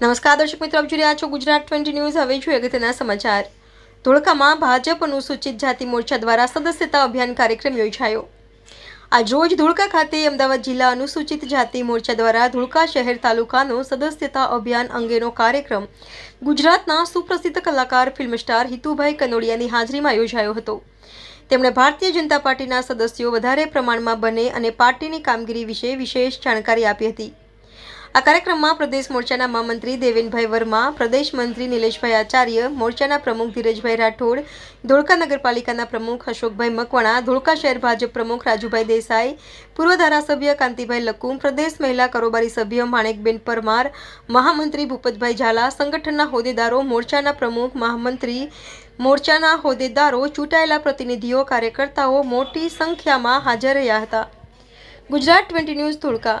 નમસ્કાર દર્શક મિત્રો, આપ જોઈ રહ્યા છો ગુજરાત ટ્વેન્ટી ન્યૂઝ. હવે જોઈએ અગત્યના સમાચાર. ધોળકામાં ભાજપ અનુસૂચિત જાતિ મોરચા દ્વારા સદસ્યતા અભિયાન કાર્યક્રમ યોજાયો. આજ રોજ ધોળકા ખાતે અમદાવાદ જિલ્લા અનુસૂચિત જાતિ મોરચા દ્વારા ધોળકા શહેર તાલુકાનો સદસ્યતા અભિયાન અંગેનો કાર્યક્રમ ગુજરાતના સુપ્રસિદ્ધ કલાકાર, ફિલ્મ સ્ટાર હિતુભાઈ કનોડિયાની હાજરીમાં યોજાયો હતો. તેમણે ભારતીય જનતા પાર્ટીના સદસ્યો વધારે પ્રમાણમાં બને અને પાર્ટીની કામગીરી વિશે વિશેષ જાણકારી આપી હતી. આ કાર્યક્રમમાં પ્રદેશ મોરચાના મહામંત્રી દેવેનભાઈ વર્મા, પ્રદેશ મંત્રી નિલેશભાઈ આચાર્ય, મોરચાના પ્રમુખ ધીરજભાઈ રાઠોડ, ધોળકા નગરપાલિકાના પ્રમુખ અશોકભાઈ મકવાણા, ધોળકા શહેર ભાજપ પ્રમુખ રાજુભાઈ દેસાઈ, પૂર્વ ધારાસભ્ય કાંતિભાઈ લકુમ, પ્રદેશ મહિલા કારોબારી સભ્ય માણેકબેન પરમાર, મહામંત્રી ભૂપતભાઈ ઝાલા, સંગઠનના હોદ્દેદારો, મોરચાના પ્રમુખ મહામંત્રી, મોરચાના હોદ્દેદારો, ચૂંટાયેલા પ્રતિનિધિઓ, કાર્યકર્તાઓ મોટી સંખ્યામાં હાજર રહ્યા હતા. Gujarat twenty news Dholka.